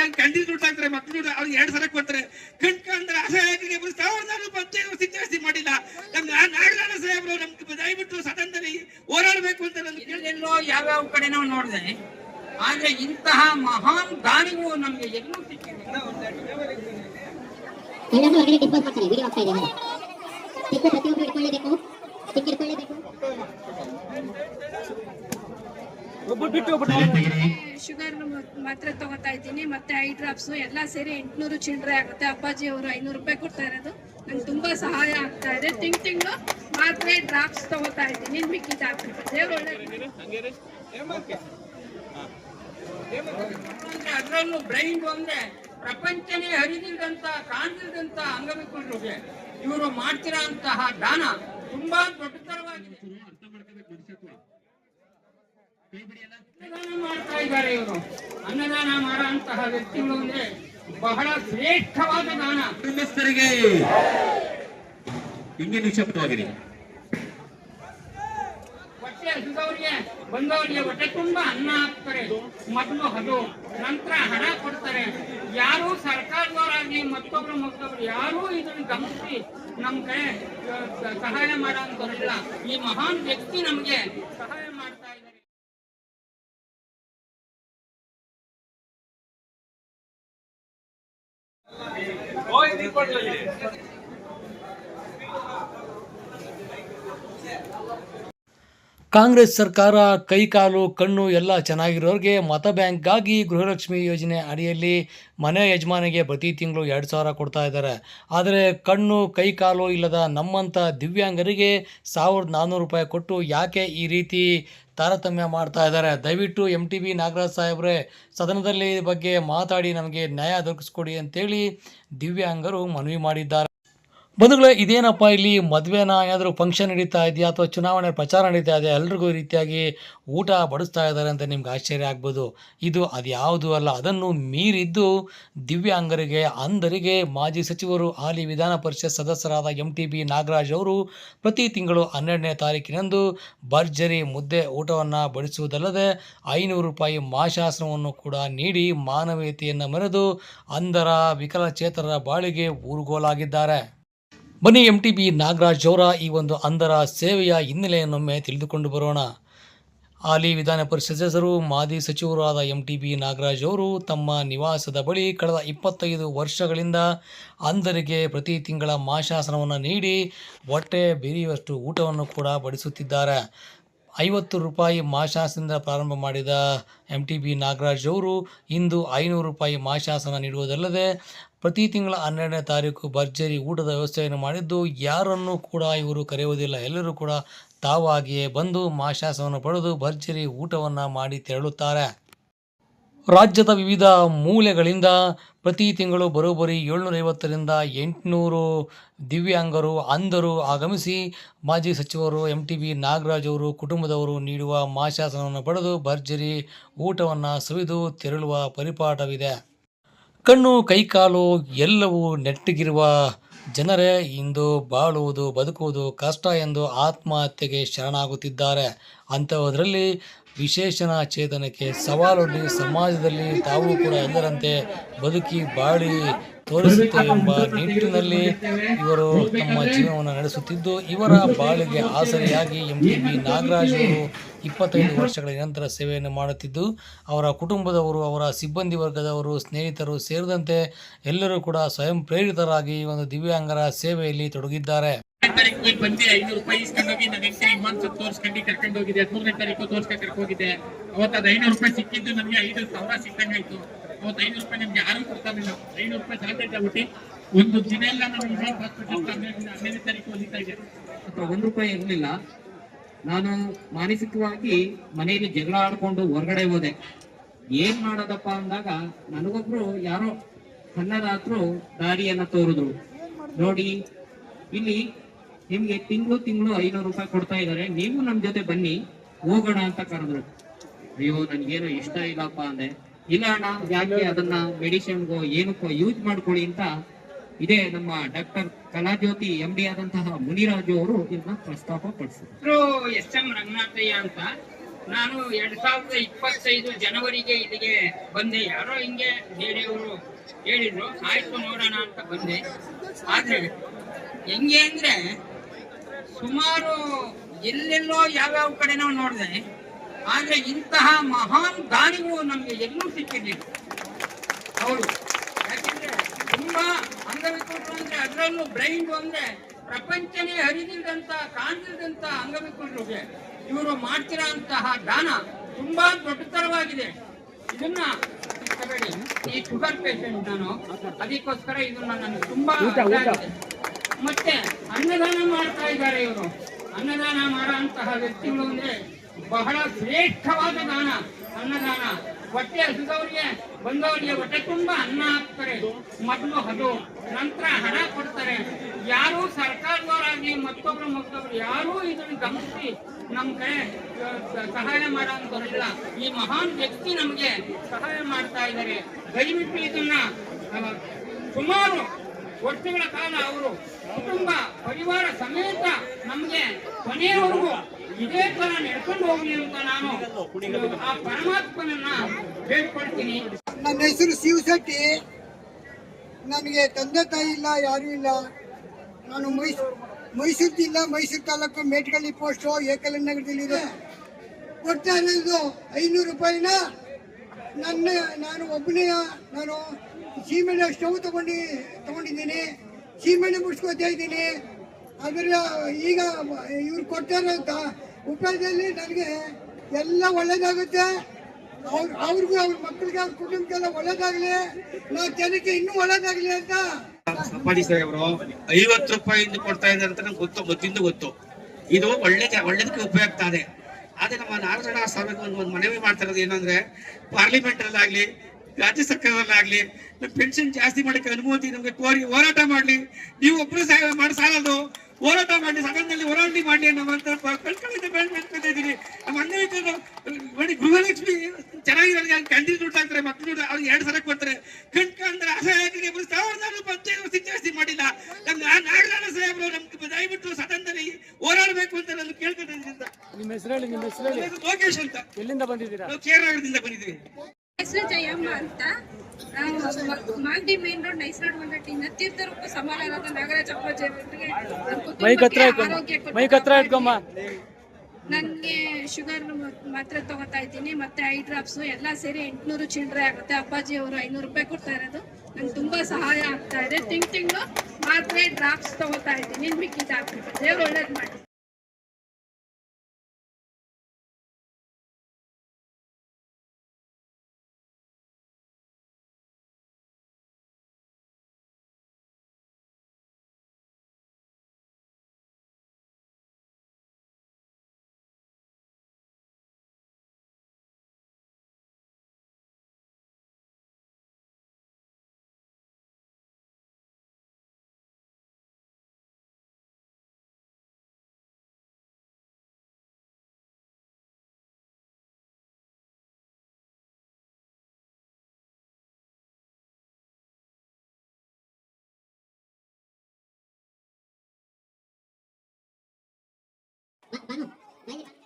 ಮಕ್ಕಳಿಗೆ ಗಂಡಿನ ದುಡ್ಡು ಹಾಕ್ತಾರೆ ಮಕ್ಕಳು ದುಡ್ಡು ಅವ್ರಿಗೆ ಎರಡು ಸಲ ಕೊಡ್ತಾರೆ ಕಣ್ ಕಂಡ್ರೆ ಅಸಹಾಯಕರಿಗೆ ಸಾವಿರದ ಹದಿನೈದು ವರ್ಷ ಜಾಸ್ತಿ ಮಾಡಿಲ್ಲ. ನಮ್ ನಾಗರಾಣ ಸಾಹೇಬರು ನಮ್ಗೆ ದಯವಿಟ್ಟು ಸದನದಲ್ಲಿ ಹೋರಾಡಬೇಕು ಅಂತ ಎಲ್ಲೆಲ್ಲೋ ಯಾವ್ಯಾವ ಕಡೆ ನಾವು ನೋಡಿದೆ. ಆದ್ರೆ ಇಂತಹ ಮಹಾನ್ ದಾನಿಗಳು ನಮ್ಗೆ ಎಲ್ಲೂ ಸಿಕ್ಕಿಲ್ಲ. ಪ್ರತಿಯೊಬ್ಬರು ಇಟ್ಕೊಳ್ಳೇಬೇಕು ಶುಗರ್ ಮಾತ್ರೆ ತಗೋತಾ ಇದ್ದೀನಿ. ಮತ್ತೆ ಐ ಡ್ರಾಪ್ಸ್ ಎಲ್ಲ ಸೇರಿ ಎಂಟ್ನೂರು ಚಿಲ್ಲರೆ ಆಗುತ್ತೆ. ಅಪ್ಪಾಜಿ ಅವರು ಐನೂರು ರೂಪಾಯಿ ಕೊಡ್ತಾ ಇರೋದು. ನಂಗೆ ತುಂಬಾ ಸಹಾಯ ಆಗ್ತಾ ಇದೆ. ತಿಂಗ್ ತಿಂಗಳು ಮಾತ್ರೆ ಡ್ರಾಪ್ಸ್ ತಗೋತಾ ಇದ್ದೀನಿ. ಮಿಕ್ಕಿದ ದೇವ್ರು ಒಳ್ಳೆ ಅಂದ್ರೆ ಅದ್ರಲ್ಲೂ ಬ್ರೈನ್ ಅಂದ್ರೆ ಪ್ರಪಂಚನೇ ಹರಿದಿಲ್ದಂತ ಕಾಣ್ದಿಲ್ದಂತ ಅಂಗವಿಕಲರಿಗೆ ಇವರು ಮಾಡ್ತಿರೋ ಅಂತಹ ದಾನ ತುಂಬಾ ದೊಡ್ಡತರವಾಗಿದೆ ಮಾಡ್ತಾ ಇದ್ದಾರೆ ಇವರು. ಅನ್ನದಾನ ಮಾಡುವಂತಹ ವ್ಯಕ್ತಿಗಳು ಅಂದ್ರೆ ಬಹಳ ಶ್ರೇಷ್ಠವಾದ ದಾನ. ಕುಟುಂಬಸ್ಥರಿಗೆ ಹಿಂಗೆ ನಿಶಬ್ದವಾಗಿರಿ ಹೊಟ್ಟೆ ಹಸಿದವರಿಗೆ ಬಂದವರಿಗೆ ಹೊಟ್ಟೆ ತುಂಬಾ ಅನ್ನ ಹಾಕ್ತಾರೆ. ಮೊದಲು ಅದು. ನಂತರ ಹಣ ಕೊಡ್ತಾರೆ. ಯಾರು ಸರ್ಕಾರದವರಾಗಿ ಮತ್ತೊಬ್ರು ಮತ್ತೊಬ್ರು ಯಾರೂ ಇದನ್ನು ಗಮನಿಸಿ ನಮ್ ಕಡೆ ಆ, ಸಹಾಯ ಮಾಡೋಂಥವ್ರಿಲ್ಲ ಈ ಮಹಾನ್ ವ್ಯಕ್ತಿ ನಮ್ಗೆ ಸಹಾಯ ಮಾಡ್ತಾ ಇದ್ದಾರೆ. कोई नहीं पड़ रही है। ಕಾಂಗ್ರೆಸ್ ಸರ್ಕಾರ ಕೈಕಾಲು ಕಣ್ಣು ಎಲ್ಲ ಚೆನ್ನಾಗಿರೋರಿಗೆ ಮತ ಬ್ಯಾಂಕ್ಗಾಗಿ ಗೃಹಲಕ್ಷ್ಮಿ ಯೋಜನೆ ಅಡಿಯಲ್ಲಿ ಮನೆ ಯಜಮಾನಿಗೆ ಪ್ರತಿ ತಿಂಗಳು ಎರಡು ಸಾವಿರ ಕೊಡ್ತಾ ಇದ್ದಾರೆ. ಆದರೆ ಕಣ್ಣು ಕೈಕಾಲು ಇಲ್ಲದ ನಮ್ಮಂಥ ದಿವ್ಯಾಂಗರಿಗೆ ಸಾವಿರದ ನಾನ್ನೂರು ರೂಪಾಯಿ ಕೊಟ್ಟು ಯಾಕೆ ಈ ರೀತಿ ತಾರತಮ್ಯ ಮಾಡ್ತಾ ಇದ್ದಾರೆ? ದಯವಿಟ್ಟು ಎಂ ಟಿ ಬಿ ನಾಗರಾಜ್ ಸಾಹೇಬ್ರೆ, ಸದನದಲ್ಲಿ ಬಗ್ಗೆ ಮಾತಾಡಿ ನಮಗೆ ನ್ಯಾಯ ದೊರಕಿಸ್ಕೊಡಿ ಅಂತೇಳಿ ದಿವ್ಯಾಂಗರು ಮನವಿ ಮಾಡಿದ್ದಾರೆ. ಬಂಧುಗಳೇ, ಇದೇನಪ್ಪ ಇಲ್ಲಿ ಮದುವೆನ ಏನಾದರೂ ಫಂಕ್ಷನ್ ನಡೀತಾ ಇದೆಯಾ ಅಥವಾ ಚುನಾವಣೆ ಪ್ರಚಾರ ನಡೀತಾ ಇದೆಯಾ? ಎಲ್ರಿಗೂ ಈ ರೀತಿಯಾಗಿ ಊಟ ಬಡಿಸ್ತಾ ಇದ್ದಾರೆ ಅಂತ ನಿಮ್ಗೆ ಆಶ್ಚರ್ಯ ಆಗ್ಬೋದು. ಇದು ಅದ್ಯಾವುದು ಅಲ್ಲ, ಅದನ್ನು ಮೀರಿದ್ದು ದಿವ್ಯಾಂಗರಿಗೆ, ಅಂಧರಿಗೆ ಮಾಜಿ ಸಚಿವರು, ಹಾಲಿ ವಿಧಾನ ಪರಿಷತ್ ಸದಸ್ಯರಾದ ಎಂ ಟಿ ಬಿ ನಾಗರಾಜ್ ಅವರು ಪ್ರತಿ ತಿಂಗಳು ಹನ್ನೆರಡನೇ ತಾರೀಕಿನಂದು ಭರ್ಜರಿ ಮುದ್ದೆ ಊಟವನ್ನು ಬಡಿಸುವುದಲ್ಲದೆ ಐನೂರು ರೂಪಾಯಿ ಮಾಶಾಸನವನ್ನು ಕೂಡ ನೀಡಿ ಮಾನವೀಯತೆಯನ್ನು ಮೆರೆದು ಅಂಧರ ವಿಕಲಚೇತರರ ಬಾಳಿಗೆ ಊರುಗೋಲಾಗಿದ್ದಾರೆ. ಬನ್ನಿ ಎಂ ಟಿ ಬಿ ನಾಗರಾಜ್ ಅವರ ಈ ಒಂದು ಅಂಧರ ಸೇವೆಯ ಹಿನ್ನೆಲೆಯನ್ನೊಮ್ಮೆ ತಿಳಿದುಕೊಂಡು ಬರೋಣ. ಹಾಲಿ ವಿಧಾನ ಪರಿಷತ್ ಸದಸ್ಯರು ಮಾಜಿ ಸಚಿವರಾದ ಎಂ ಟಿ ಬಿ ನಾಗರಾಜ್ ಅವರು ತಮ್ಮ ನಿವಾಸದ ಬಳಿ ಕಳೆದ ಇಪ್ಪತ್ತೈದು ವರ್ಷಗಳಿಂದ ಅಂಧರಿಗೆ ಪ್ರತಿ ತಿಂಗಳ ಮಾಶಾಸನವನ್ನು ನೀಡಿ ಹೊಟ್ಟೆ ಬೆರೆಯುವಷ್ಟು ಊಟವನ್ನು ಕೂಡ ಬಡಿಸುತ್ತಿದ್ದಾರೆ. ಐವತ್ತು ರೂಪಾಯಿ ಮಾಶಾಸನದಿಂದ ಪ್ರಾರಂಭ ಮಾಡಿದ ಎಂ ಟಿ ಬಿ ನಾಗರಾಜ್ ಅವರು ಇಂದು ಐನೂರು ರೂಪಾಯಿ ಮಾಶಾಸನ ನೀಡುವುದಲ್ಲದೆ ಪ್ರತಿ ತಿಂಗಳ ಹನ್ನೆರಡನೇ ತಾರೀಕು ಭರ್ಜರಿ ಊಟದ ವ್ಯವಸ್ಥೆಯನ್ನು ಮಾಡಿದ್ದು, ಯಾರನ್ನೂ ಕೂಡ ಇವರು ಕರೆಯುವುದಿಲ್ಲ. ಎಲ್ಲರೂ ಕೂಡ ತಾವಾಗಿಯೇ ಬಂದು ಮಾಶಾಸವನ್ನು ಪಡೆದು ಭರ್ಜರಿ ಊಟವನ್ನು ಮಾಡಿ ತೆರಳುತ್ತಾರೆ. ರಾಜ್ಯದ ವಿವಿಧ ಮೂಲೆಗಳಿಂದ ಪ್ರತಿ ತಿಂಗಳು ಬರೋಬ್ಬರಿ ಏಳ್ನೂರೈವತ್ತರಿಂದ ಎಂಟುನೂರು ದಿವ್ಯಾಂಗರು, ಅಂಧರು ಆಗಮಿಸಿ ಮಾಜಿ ಸಚಿವರು ಎಂ ಟಿ ಬಿ ನಾಗರಾಜ್ ಅವರು ಕುಟುಂಬದವರು ನೀಡುವ ಮಾಶಾಸನವನ್ನು ಪಡೆದು ಭರ್ಜರಿ ಊಟವನ್ನು ಸವಿದು ತೆರಳುವ ಪರಿಪಾಠವಿದೆ. ಕಣ್ಣು ಕೈಕಾಲು ಎಲ್ಲವೂ ನೆಟ್ಟಗಿರುವ ಜನರೇ ಇಂದು ಬಾಳುವುದು ಬದುಕುವುದು ಕಷ್ಟ ಎಂದು ಆತ್ಮಹತ್ಯೆಗೆ ಶರಣಾಗುತ್ತಿದ್ದಾರೆ. ಅಂಥವುದರಲ್ಲಿ ವಿಶೇಷಣ ಚೇತನಕ್ಕೆ ಸವಾಲೊಡ್ಡಿ ಸಮಾಜದಲ್ಲಿ ತಾವು ಕೂಡ ಎಲ್ಲರಂತೆ ಬದುಕಿ ಬಾಳಿ ತೋರಿಸುತ್ತೇವೆ ಎಂಬ ನಿಟ್ಟಿನಲ್ಲಿ ಇವರು ತಮ್ಮ ಜೀವನವನ್ನು ನಡೆಸುತ್ತಿದ್ದು, ಇವರ ಬಾಳಿಗೆ ಆಸರೆಯಾಗಿ ಎಂ ಟಿ ಬಿ ನಾಗರಾಜ್ ಅವರು ಇಪ್ಪತ್ತೈದು ವರ್ಷಗಳ ನಿರಂತರ ಸೇವೆಯನ್ನು ಮಾಡುತ್ತಿದ್ದು, ಅವರ ಕುಟುಂಬದವರು, ಅವರ ಸಿಬ್ಬಂದಿ ವರ್ಗದವರು, ಸ್ನೇಹಿತರು ಸೇರಿದಂತೆ ಎಲ್ಲರೂ ಕೂಡ ಸ್ವಯಂ ಪ್ರೇರಿತರಾಗಿ ಒಂದು ದಿವ್ಯಾಂಗರ ಸೇವೆಯಲ್ಲಿ ತೊಡಗಿದ್ದಾರೆ. ತಾರೀಕು ಬಂದು, ಐನೂರು ರೂಪಾಯಿ ಇಸ್ಕೊಂಡೋಗಿ ನನ್ನ ಹೆಂಡತಿ ಇಮಾನ್ಸ್ ತೋರಿಸ್ಕೊಂಡು ಕರ್ಕೊಂಡು ಹೋಗಿದೆ ಹದಿಮೂರನೇ ತಾರೀಕು ತೋರಿಸ್ಕೊಂಡು ಕರ್ಕೋಗಿದೆ ಅವತ್ತು ಅದು ಐನೂರು ರೂಪಾಯಿ ಸಿಕ್ಕಿದ್ದು ನನಗೆ ಐದು ಸಾವಿರ ಸಿಕ್ಕಂಗೆ ಆಯ್ತು. ಅವತ್ತು ಐನೂರು ರೂಪಾಯಿ ನಮ್ಗೆ ಯಾರು ಕೊಡ್ತಾರಿಲ್ಲ ಐನೂರು ರೂಪಾಯಿ ಸಾಕಾಯ್ತು ಆಗ್ಬಿಟ್ಟು ಒಂದು ದಿನ ಎಲ್ಲ ನಾನು ಹಾಸ್ಪಿಟಲ್ ಹದಿನೈದನೇ ತಾರೀಕು ಹೊಲಿತಾ ಇದೆ ಅಥವಾ ಒಂದ್ ರೂಪಾಯಿ ಇರಲಿಲ್ಲ. ನಾನು ಮಾನಸಿಕವಾಗಿ ಮನೆಯಲ್ಲಿ ಜಗಳ ಆಡ್ಕೊಂಡು ಹೊರಗಡೆ ಹೋದೆ. ಏನ್ ಮಾಡೋದಪ್ಪ ಅಂದಾಗ ನನಗೊಬ್ರು ಯಾರೋ ಸಣ್ಣದಾದ್ರು ದಾರಿಯನ್ನ ತೋರಿದ್ರು. ನೋಡಿ, ಇಲ್ಲಿ ನಿಮ್ಗೆ ತಿಂಗಳು ತಿಂಗಳು ಐನೂರು ರೂಪಾಯಿ ಕೊಡ್ತಾ ಇದಾರೆ ನೀವು ನಮ್ ಜೊತೆ ಬನ್ನಿ, ಹೋಗೋಣ ಅಂತ ಕರೆದ್ರು. ಅಯ್ಯೋ, ನನ್ಗೇನು ಇಷ್ಟ ಇಲ್ಲಪ್ಪ ಅಂದೆ. ಇಲ್ಲ ಅಣ್ಣ, ಯಾಕೆ ಅದನ್ನ ಮೆಡಿಸಿನ್ಗೋ ಏನಕ್ಕೋ ಯೂಸ್ ಮಾಡ್ಕೊಳ್ಳಿ ಅಂತ ಇದೇ ನಮ್ಮ ಡಾಕ್ಟರ್ ಕಲಾಜ್ಯೋತಿ ಎಂ ಡಿ ಆದಂತಹ ಮುನಿರಾಜು ಅವರು ಇದನ್ನ ಪ್ರಸ್ತಾಪ ಪಡಿಸಿದ್ರು. ಎಸ್ ಎಂ ರಂಗನಾಥಯ್ಯ ಅಂತ. ನಾನು ಎರಡ್ ಸಾವಿರದ ಇಪ್ಪತ್ತೈದು ಜನವರಿಗೆ ಇಲ್ಲಿಗೆ ಬಂದೆ. ಯಾರೋ ಹಿಂಗೆ ಹೇಳಿಯವರು ಹೇಳಿದ್ರು. ಆಯ್ತು ನೋಡೋಣ ಅಂತ ಬಂದೆ. ಆದ್ರೆ, ಹೆಂಗೆ ಅಂದ್ರೆ ಸುಮಾರು ಎಲ್ಲೆಲ್ಲೋ ಯಾವ್ಯಾವ ಕಡೆ ನಾವು ನೋಡಿದೆ ಆದ್ರೆ ಇಂತಹ ಮಹಾನ್ ದಾನಿಗಳು ನಮ್ಗೆ ಎಲ್ಲೂ ಸಿಕ್ಕಿರ್ಲಿಲ್ಲ. ಹೌದು. ಯಾಕೆಂದ್ರೆ ತುಂಬಾ ಅಂಗವಿಕಲರು ಅಂದ್ರೆ ಅದರಲ್ಲೂ ಬ್ಲೈಂಡ್ ಅಂದ್ರೆ ಪ್ರಪಂಚನೇ ಹರಿದಿಲ್ದಂತ ಕಾಣ್ತಿದ್ದಂತ ಅಂಗವಿಕಲರಿಗೆ ಇವರು ಮಾಡ್ತಿರೋಂತಹ ದಾನ ತುಂಬಾ ದೊಡ್ಡತರವಾಗಿದೆ. ಇದನ್ನ ಈ ಶುಗರ್ ಪೇಷಂಟ್ ನಾನು ಅದಕ್ಕೋಸ್ಕರ ಇದನ್ನ ನನಗೆ ತುಂಬಾ. ಮತ್ತೆ ಅನ್ನದಾನ ಮಾಡ್ತಾ ಇದ್ದಾರೆ ಇವರು. ಅನ್ನದಾನ ಮಾಡುವಂತಹ ವ್ಯಕ್ತಿಗಳು ಅಂದ್ರೆ ಬಹಳ ಶ್ರೇಷ್ಠವಾದ ದಾನ, ಅನ್ನದಾನ. ಹೊಟ್ಟೆ ಹಸಿದವರಿಗೆ, ಬಂದವರಿಗೆ ಹೊಟ್ಟೆ ತುಂಬಾ ಅನ್ನ ಹಾಕ್ತಾರೆ. ಮೊದಲು ಅದು. ನಂತರ ಹಣ ಕೊಡ್ತಾರೆ. ಯಾರು ಸರ್ಕಾರದವರಾಗಿ ಮತ್ತೊಬ್ರು ಮತ್ತೊಬ್ರು ಯಾರೂ ಇದನ್ನು ಗಮನಿಸಿ ನಮ್ ಕಡೆ ಸಹಾಯ ಮಾಡೋಂಥವ್ರಿಲ್ಲ ಈ ಮಹಾನ್ ವ್ಯಕ್ತಿ ನಮಗೆ ಸಹಾಯ ಮಾಡ್ತಾ ಇದ್ದಾರೆ. ದಯವಿಟ್ಟು ಇದನ್ನ ಸುಮಾರು ವರ್ಷಗಳ ಕಾಲ ಅವರು ಕುಟುಂಬ, ಪರಿವಾರ ಸಮೇತ ನಮಗೆ ಕೊನೆಯವರೆಗೂ ಇದೇ ತರ ನಡ್ಕೊಂಡು ಹೋಗಲಿ ಅಂತ ನಾನು ಆ ಪರಮಾತ್ಮನನ್ನ ಬೇಡ್ಕೊಳ್ತೀನಿ ನನ್ನ ಹೆಸರು ಶಿವಶೆಟ್ಟಿ ನನಗೆ ತಂದೆ ತಾಯಿ ಇಲ್ಲ, ಯಾರೂ ಇಲ್ಲ. ನಾನು ಮೈಸೂರು ಮೈಸೂರು ಜಿಲ್ಲಾ ಮೈಸೂರು ತಾಲೂಕು ಮೇಟ್ಗಳ್ಳಿ ಪೋಸ್ಟು ಏಕಲನ್ ನಗರದಲ್ಲಿದೆ ಕೊಡ್ತಾ ಇರೋದು ಐನೂರು ರೂಪಾಯಿನ ನನ್ನ, ನಾನು ಒಬ್ಬನೇ, ನಾನು ಸೀಮೆಣ್ಣೆ ಸ್ಟವ್ ತಗೊಂಡು, ತಗೊಂಡಿದ್ದೀನಿ. ಸೀಮೆಣ್ಣೆ ಮುಡ್ಸ್ಕೊತಾ ಇದ್ದೀನಿ. ಅದರ ಈಗ ಇವ್ರು ಕೊಟ್ಟಿರೋ ಅಂತ. ಉಪಯೋಗದಲ್ಲಿ ನನಗೆ ಎಲ್ಲ ಒಳ್ಳೇದಾಗುತ್ತೆ. ಅವ್ರ, ಅವ್ರಿಗೂ ಅವ್ರ ಮಕ್ಕಳಿಗೆ ಅವ್ರ ಕುಟುಂಬಕ್ಕೆಲ್ಲ ಒಳ್ಳೇದಾಗಲಿ. ನಾವು ಜನಕ್ಕೆ ಇನ್ನೂ ಒಳ್ಳೇದಾಗ್ಲಿ ಅಂತ. ಅವರು ಐವತ್ತು ರೂಪಾಯಿಂದ ಕೊಡ್ತಾ ಇದ್ದಾರೆ ಅಂತ ನಂಗೆ ಗೊತ್ತು, ಗೊತ್ತಿಂದು ಗೊತ್ತು. ಇದು ಒಳ್ಳೆ ಒಳ್ಳೇದಕ್ಕೆ ಉಪಯುಕ್ತ ಆದ್ರೆ ನಮ್ಮ ನಾರಾಯಣ ಸ್ವಾಮಿಗೆ ಒಂದು ಮನವಿ ಮಾಡ್ತಾ ಇರೋದು ಏನಂದ್ರೆ ಪಾರ್ಲಿಮೆಂಟ್ ಅಲ್ಲಾಗ್ಲಿ ರಾಜ್ಯ ಸರ್ಕಾರದಲ್ಲಾಗ್ಲಿ ಪೆನ್ಷನ್ ಜಾಸ್ತಿ ಮಾಡಕ್ಕೆ ಅನುಮತಿ ನಮಗೆ ಕೋರಿ ಹೋರಾಟ ಮಾಡ್ಲಿ. ನೀವು ಒಬ್ಬರು ಸಹಾಯ ಮಾಡಿ ಸಾಲದು ಹೋರಾಟ ಮಾಡಿ ಸದನದಲ್ಲಿ ಹೋರಾಟ ಮಾಡಿ ಬೆಳ್ಕೊತಾ ಇದ್ದೀನಿ. ನಮ್ಮ ಅಂಗವಿಕಲರು ನೋಡಿ ಗೃಹಲಕ್ಷ್ಮಿ ಚೆನ್ನಾಗಿರೋರಿಗೆ ಕಂಡಿ ದುಡ್ಡು ಹಾಕ್ತಾರೆ ಮತ್ತೆ ದುಡ್ಡು ಅವ್ರಿಗೆ ಎರಡು ಸಲ ಕೊಡ್ತಾರೆ. ಕಣ್ ಅಂದ್ರೆ ಅಸಹಾಯಕರಿಗೆ ಸಾವಿರದ ಹದಿನೈದು ಜಾಸ್ತಿ ಮಾಡಿಲ್ಲ. ನಮ್ಮ ನಾಗರಾಜ ಸಾಹೇಬರು ನಮ್ಗೆ ದಯವಿಟ್ಟು ಸದನದಲ್ಲಿ ಹೋರಾಡಬೇಕು ಅಂತ ನಾನು ಕೇಳ್ಕೊತಾ ಇದ್ದೀನಿ ನಿಮ್ಮ ಹೆಸರು ನಿಮ್ಮ ಹೆಸರು ಹೇಳಿ. ಲೋಕೇಶ್ ಅಂತ. ಎಲ್ಲಿಂದ ಬಂದಿದ್ದೀರಾ? ನಾವು ಕೇರಳದಿಂದ ಬಂದಿದ್ದೀವಿ. ಹೆಸರು ಜಯಮ್ಮ ಅಂತ. ನಾವು Magadi main road nice road ಒಂದಟ್ಟಿಂದ ತೀರ್ಥರೂಪ ಸಮಾನವಾದ ನಾಗರಾಜ ಅಪ್ಪಾಜಿ. ನನಗೆ ಶುಗರ್ ಮಾತ್ರ ತಗೋತಾ ಇದ್ದೀನಿ ಮತ್ತೆ ಐ ಡ್ರಾಪ್ಸ್ ಎಲ್ಲ ಸೇರಿ ಎಂಟ್ನೂರು ಚಿಲ್ಲರೆ ಆಗುತ್ತೆ. ಅಪ್ಪಾಜಿ ಅವರು ಐನೂರು ರೂಪಾಯಿ ಕೊಡ್ತಾ ಇರೋದು. ನಂಗೆ ತುಂಬಾ ಸಹಾಯ ಆಗ್ತಾ ಇದೆ. ತಿಂಗ್ ತಿಂಗಳು ಮಾತ್ರೆ ಡ್ರಾಪ್ಸ್ ತಗೋತಾ ಇದ್ದೀನಿ. ಮಿಕ್ಕಿದ್ದಾಗ್ಬಿಟ್ಟು ದೇವ್ರು ಒಳ್ಳೇದು ಮಾಡಿ. Bueno, me dice.